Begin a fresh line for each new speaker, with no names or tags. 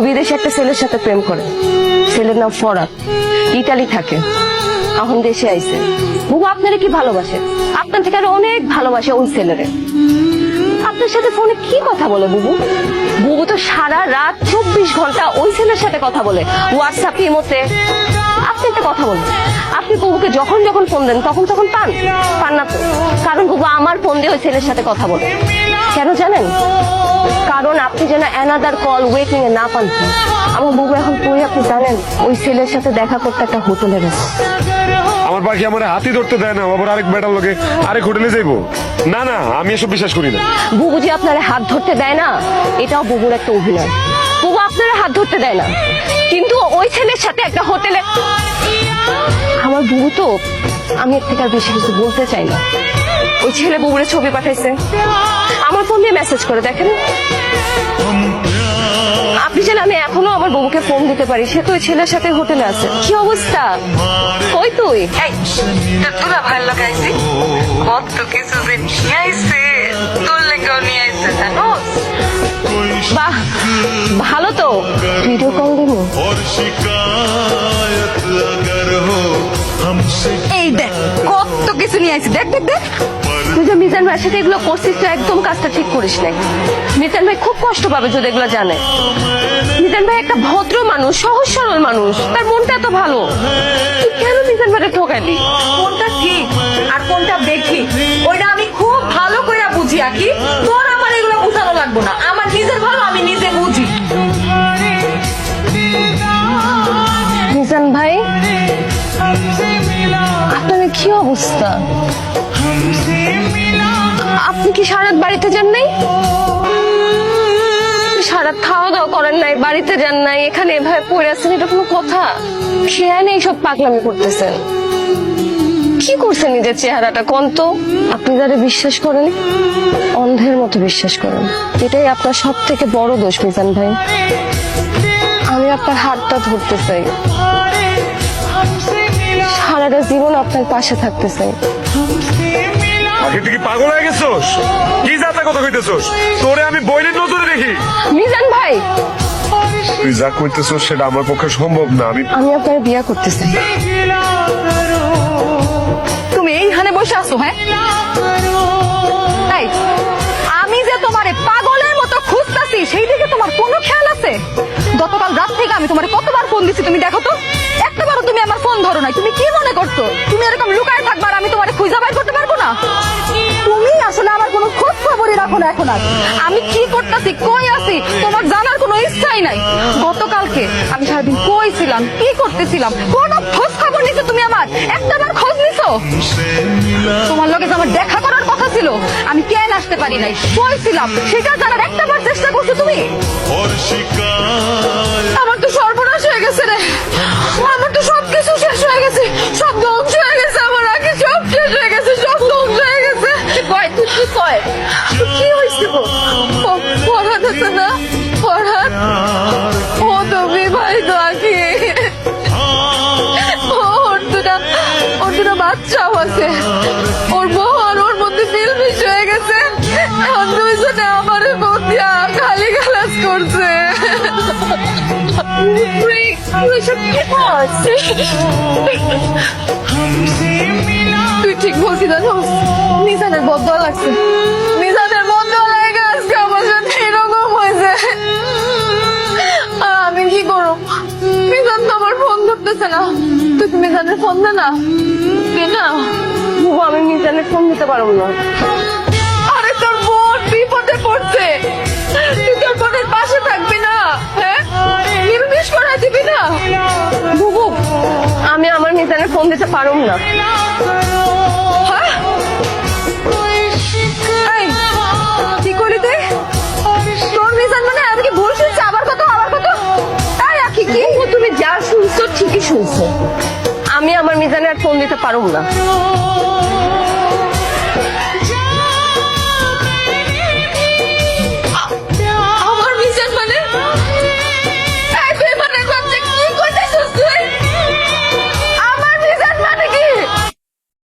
বিদেশে একটা ছেলের সাথে প্রেম করে। ছেলের নাম ফরাত ইটালি থাকে। এখন দেশে আইছে। বুবু আপনারা কি ভালোবাসে? আপনার থেকে আরও অনেক ভালোবাসে ওই ছেলেরে। আপনার সাথে ফোনে কি কথা বলে বুবু? বুবু তো সারা রাত চব্বিশ ঘণ্টা ওই ছেলের সাথে কথা বলে। হোয়াটসঅ্যাপ ইমোতে। আপনি একটা কথা বলুন। আপনি বুবুকে যখন যখন ফোন দেন, তখন তখন পান? পান না কারণ বুবু আমার ফোন দিয়ে ওই ছেলের সাথে কথা বলে। কেন জানেন? কারণ আপনি যেন অ্যানাদার কল ওয়েটিং এ না পান। আমার বুবু এখন কই আপনি জানেন? ওই ছেলের সাথে দেখা করতে একটা হোটেলে গেছে।
আমার পাখি আমার হাতি ধরতে দেয় না আবার আরেক বেটার লোকে আরেক হোটেলে যাইবো। না না আমি এসব বিশ্বাস করি না।
বুবু যে আপনার হাত ধরতে দেয় না এটাও বুবুর একটা অভিনয়। বুবু আপনার হাত ধরতে দেয় না। কিন্তু ওই ছেলের সাথে একটা হোটেলে আমার বুবু তো আমি এর থেকে আর বেশি কিছু বলতে চাই না। ছেলে বুবুরে ছবি পাঠাইছে। আমার ফোন দিয়ে মেসেজ করে দেখেন। আপনি জানেন আমি এখনও আমার বউকে ফোন দিতে পারি সে তো ছেলের সাথে হোটেলে আছে। কি অবস্থা? কই তুই? বাহ ভালো তো। ভিডিও কল দিব।
এই দেখ কত কিছু নিয়ে আইছি। দেখ দেখ দেখ।
তুই যে মিজান ভাইয়ের সাথে এগুলো করছিস তো একদম কাজটা ঠিক করিস নাই। মিজান ভাই খুব কষ্ট পাবে যদি এগুলো জানে। মিজান ভাই একটা ভদ্র মানুষ সহজ সরল মানুষ তার মনটা এত ভালো। তুই কেন মিজান ভাইকে ঠকাইলি
কোনটা ঠিক আর কোনটা বেঠিক ওইটা আমি খুব ভালো করে বুঝি আকি। তোর আমার এগুলো বুঝানো লাগবো না। আমার নিজের ভালো আমি নিজে বুঝি।
মিজান ভাই অবস্থা। আপনি কি সারাত বাড়িতে যান নাই? সারাত খাওয়া দাওয়া করেন নাই, বাড়িতে যান নাই, এখানে এভাবে পড়ে আছেন, এটা কোনো কথা? খেয়াল এইসব পাগলামি করতেছেন। কি করছেন নিজের চেহারাটা? কোন তো আপনি যারা বিশ্বাস করেন, অন্ধের মতো বিশ্বাস করেন। এটাই আপনার সব থেকে বড় দোষ, মিজান ভাই। আমি আপনার হাতটা ধরতে চাই। সারাটা জীবন আপনার পাশে থাকতে চাই।
তুই কি পাগল হয়ে গেছোস? কি যাতা কথা কইতেছোস? তোরে আমি বইনের নজরে দেখি।
মিজান ভাই!
তুই যা কইতেছোস সেটা আমার পক্ষে সম্ভব না। আমি
আমি আপনার বিয়া করতে চাই।
তুমি এইখানে বসে আছো হ্যাঁ? এই, আমি যে তোমারে পাগলের মতো খুঁজতাছি সেই দিকে তোমার কোনো খেয়াল আছে? গতকাল রাত থেকে আমি তোমারে কতবার ফোন দিছি তুমি দেখো তো। না এখন আর আমি কি করতেছি? কই আছি? তোমার জানার কোনো ইচ্ছাই নাই। গতকালকে আমি সারাদিন কই কি করতেছিলাম? কোনো খোঁজ খবর নিছো তুমি আমার? একটাবার খোঁজ নিছো? তোমার লগে আমার দেখা করার কথা ছিল, আমি কেন আসতে পারি নাই? কইছিলাম সেটা জানার একটাবার চেষ্টা করছ তুমি? আমার তো সর্বনাশ হয়ে গেছে রে। আমার তো সবকিছু শেষ হয়ে গেছে। সব বাচ্চাও আছে ওর বউ ওর মধ্যে মিলমিশ হয়ে গেছে। এখন দুইজনে আমার মধ্যে খালি গালাজ করছে। তুই ঠিক বলছি জানো? নিজানের বদয়া লাগছে। নিজানের বদয়া লাগে আজকে আমার সাথে এরকম হয়েছে। আর আমি কি করব? মিজান তো আমার ফোন ধরতেছে না। তুই মিজানের ফোন দে না। দে না।
বুবু আমি মিজানের ফোন দিতে পারব না।
আরে তোর বোন বিপদে পড়ছে। তুই তোর বোনের পাশে থাকবি না হ্যাঁ? নির্মিশ করে দিবি না।
বুবু আমি আমার মিজানের ফোন দিতে পারব না।
হ্যাঁ? আমি
আমার মিজানে আর ফোন দিতে পারব না।